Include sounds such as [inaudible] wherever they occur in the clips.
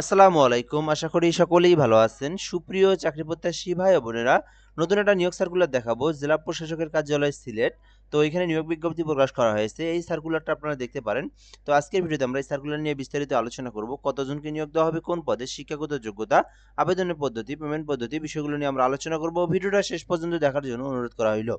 আসসালামু আলাইকুম। আশা করি সকলেই ভালো আছেন। সুপ্রিয় চাকরি প্রত্যাশী ভাই বোনেরা, নতুন একটা নিয়োগ সার্কুলার দেখাবো, জেলা প্রশাসকের কার্যালয় সিলেট। তো এখানে নিয়োগ বিজ্ঞপ্তি প্রকাশ করা হয়েছে। এই সার্কুলারটা আপনারা দেখতে পারেন। তো আজকের ভিডিওতে আমরা এই সার্কুলার নিয়ে বিস্তারিত আলোচনা করব। কতজনকে নিয়োগ দেওয়া হবে, কোন পদে, শিক্ষাগত যোগ্যতা, আবেদনের পদ্ধতি, পেমেন্ট পদ্ধতি, বিষয়গুলো নিয়ে আমরা আলোচনা করব। ভিডিওটা শেষ পর্যন্ত দেখার জন্য অনুরোধ করা হইল।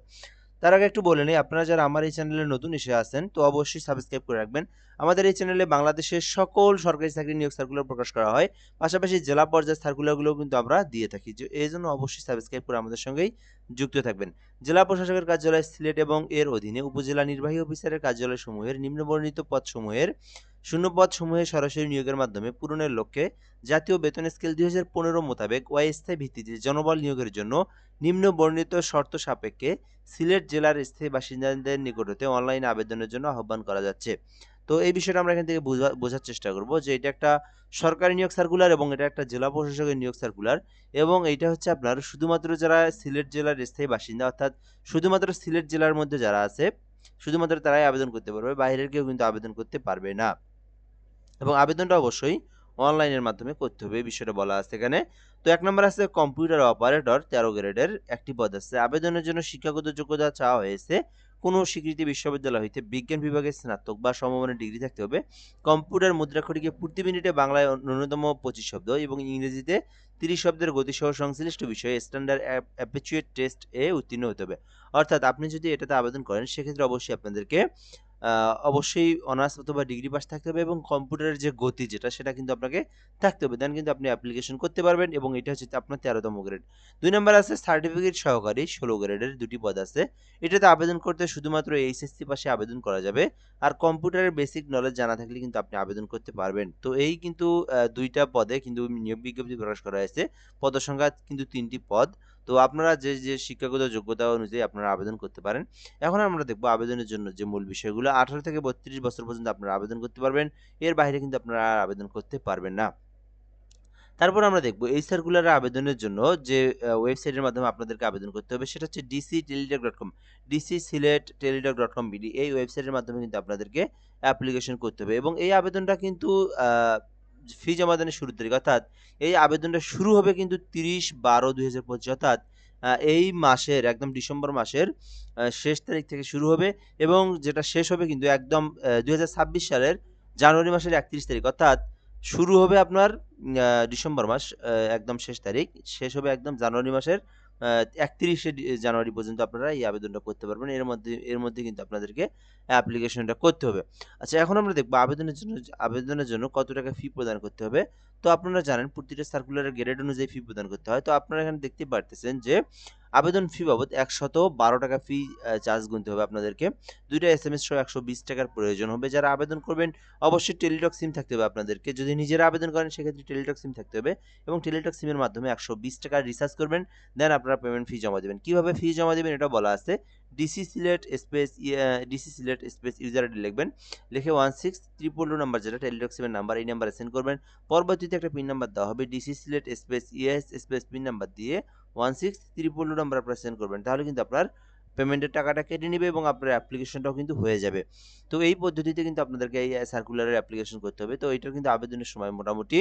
তার আগে একটু বলে নিই, আপনারা যারা আমার এই চ্যানেলে নতুন এসে আসেন তো অবশ্যই সাবস্ক্রাইব করে রাখবেন। আমাদের এই চ্যানেলে বাংলাদেশের সকল সরকারি চাকরি নিয়োগ সার্কুলার প্রকাশ করা হয়, পাশাপাশি জেলা পর্যায়ের সার্কুলারগুলো কিন্তু আমরা দিয়ে থাকি। যে, এই জন্য অবশ্যই সাবস্ক্রাইব করে আমাদের সঙ্গেই যুক্ত থাকবেন। জেলা প্রশাসকের কার্যালয় সিলেট এবং এর অধীনে উপজেলা নির্বাহী অফিসারের কার্যালয়সমূহের নিম্নবর্ণিত পদসমূহের শূন্য পদ সমূহে সরাসরি নিয়োগের মাধ্যমে পূরণের লক্ষ্যে জাতীয় বেতন স্কেল দুই হাজার পনেরো মোতাবেক অস্থায়ী ভিত্তিতে জনবল নিয়োগের জন্য নিম্ন বর্ণিত শর্ত সাপেক্ষে সিলেট জেলার স্থায়ী বাসিন্দাদের নিকট হতে অনলাইনে আবেদনের জন্য আহ্বান করা যাচ্ছে। তো এই বিষয়টা আমরা এখান থেকে বোঝা- বোঝার চেষ্টা করব যে এটা একটা সরকারি নিয়োগ সার্কুলার এবং এটা একটা জেলা প্রশাসকের নিয়োগ সার্কুলার এবং এইটা হচ্ছে আপনার শুধুমাত্র যারা সিলেট জেলার স্থায়ী বাসিন্দা অর্থাৎ শুধুমাত্র সিলেট জেলার মধ্যে যারা আছে, শুধুমাত্র তারাই আবেদন করতে পারবে, বাইরের কেউ কিন্তু আবেদন করতে পারবে না। এবং আবেদনটা অবশ্যই অনলাইনের মাধ্যমে করতে হবে, এই বিষয়টা বলা আছে এখানে। তো এক নম্বর আছে কম্পিউটার অপারেটর, তেরো গ্রেডের একটি পদ আছে। আবেদনের জন্য শিক্ষাগত যোগ্যতা চাওয়া হয়েছে। কোনো স্বীকৃতি বিশ্ববিদ্যালয় হইতে বিজ্ঞান বিভাগে স্নাতক বা সমমানের ডিগ্রি থাকতে হবে। কম্পিউটার মুদ্রাক্ষরিকে প্রতি মিনিটে বাংলায় ন্যূনতম পঁচিশ শব্দ এবং ইংরেজিতে তিরিশ শব্দের গতিসহ সংশ্লিষ্ট বিষয়ে স্ট্যান্ডার্ড অ্যাপিচুয়েট টেস্ট এ উত্তীর্ণ হতে হবে। অর্থাৎ আপনি যদি এটাতে আবেদন করেন, সেক্ষেত্রে অবশ্যই আপনাদেরকে অবশ্যই অনার্স অথবা ডিগ্রি পাস থাকতে হবে এবং কম্পিউটারের যে গতি যেটা, সেটা কিন্তু আপনাকে থাকতে হবে। দেন কিন্তু আপনি অ্যাপ্লিকেশন করতে পারবেন এবং এটা হচ্ছে আপনার তেরোতম গ্রেড দুই নম্বর আছে সার্টিফিকেট সহকারী ষোলো গ্রেডের দুটি পদ আছে। এটাতে আবেদন করতে শুধুমাত্র এইচএসসি পাশে আবেদন করা যাবে। আর কম্পিউটারের বেসিক নলেজ জানা থাকলে কিন্তু আপনি আবেদন করতে পারবেন। তো এই কিন্তু দুইটা পদে কিন্তু নিয়োগ বিজ্ঞপ্তি প্রকাশ করা হয়েছে। পদ সংখ্যা কিন্তু তিনটি পদ। তো আপনারা যে যে শিক্ষাগত যোগ্যতা অনুযায়ী আপনারা আবেদন করতে পারেন। এখন আমরা দেখব আবেদনের জন্য যে মূল বিষয়গুলো, আঠারো থেকে বত্রিশ বছর পর্যন্ত আপনারা আবেদন করতে পারবেন। এর বাইরে কিন্তু আপনারা আবেদন করতে পারবেন না। তারপর আমরা দেখব এই সার্কুলারের আবেদনের জন্য যে ওয়েবসাইটের মাধ্যমে আপনাদেরকে আবেদন করতে হবে, সেটা হচ্ছে DC Teletalk dot com DC Sylhet Teletalk dot com BD এই ওয়েবসাইটের মাধ্যমে কিন্তু আপনাদেরকে অ্যাপ্লিকেশন করতে হবে। এবং এই আবেদনটা কিন্তু ফি জমাদানের শুরুর তারিখ, অর্থাৎ এই আবেদনটা শুরু হবে কিন্তু তিরিশ বারো দুই হাজার পঁচিশ, অর্থাৎ এই মাসের, একদম ডিসেম্বর মাসের শেষ তারিখ থেকে শুরু হবে এবং যেটা শেষ হবে কিন্তু একদম দুই হাজার ছাব্বিশ সালের জানুয়ারি মাসের একত্রিশ তারিখ। অর্থাৎ শুরু হবে আপনার ডিসেম্বর মাস একদম শেষ তারিখ। শেষ হবে একদম জানুয়ারি মাসের একত্রিশে জানুয়ারি পর্যন্ত আপনারা এই আবেদনটা করতে পারবেন। এর মধ্যে এর মধ্যে কিন্তু আপনাদেরকে অ্যাপ্লিকেশনটা করতে হবে। আচ্ছা এখন আমরা দেখব আবেদনের জন্য আবেদনের জন্য কত টাকা ফি প্রদান করতে হবে। তো আপনারা জানেন, প্রতিটা সার্কুলারের গ্রেড অনুযায়ী ফি প্রদান করতে হয়। তো আপনারা এখানে দেখতে পারতেছেন যে আবেদন ফি বাবদ একশত বারো টাকা ফি চার্জ গুনতে হবে আপনাদেরকে। দুইটা এস এম এস সহ একশো বিশ টাকার প্রয়োজন হবে। যারা আবেদন করবেন, অবশ্যই টেলিটক সিম থাকতে হবে আপনাদেরকে। যদি নিজেরা আবেদন করেন, সেক্ষেত্রে টেলিটক সিম থাকতে হবে এবং টেলিটক সিমের মাধ্যমে একশো বিশ টাকার রিচার্জ করবেন। দেন আপনারা পেমেন্ট ফি জমা দেবেন। কীভাবে ফি জমা দেবেন এটা বলা আছে। DC Sylhet space DC Sylhet space user ID লিখবেন। লিখে one six triple two number যেটা টেলিটক সিমের নাম্বার এই নাম্বারে সেন্ড করবেন। পরবর্তীতে একটা পিন নাম্বার দেওয়া হবে। DC Sylhet space ES space PIN number দিয়ে one six triple two number send করবেন, তাহলে কিন্তু আপনার পেমেন্টের টাকাটা কেটে নেবে এবং আপনার অ্যাপ্লিকেশনটাও কিন্তু হয়ে যাবে। তো এই পদ্ধতিতে কিন্তু আপনাদেরকে এই সার্কুলারের অ্যাপ্লিকেশন করতে হবে। তো এটার কিন্তু আবেদনের সময় মোটামুটি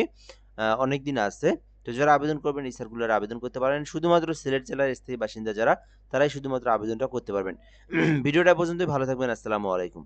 অনেক দিন আছে। তো যারা আবেদন করবেন, এই সার্কুলারে আবেদন করতে পারেন। শুধুমাত্র সিলেট জেলার স্থায়ী বাসিন্দা যারা, তারাই শুধুমাত্র আবেদনটা করতে পারবেন। [clears throat] ভিডিওটা পর্যন্তই, ভালো থাকবেন। আসসালামু আলাইকুম।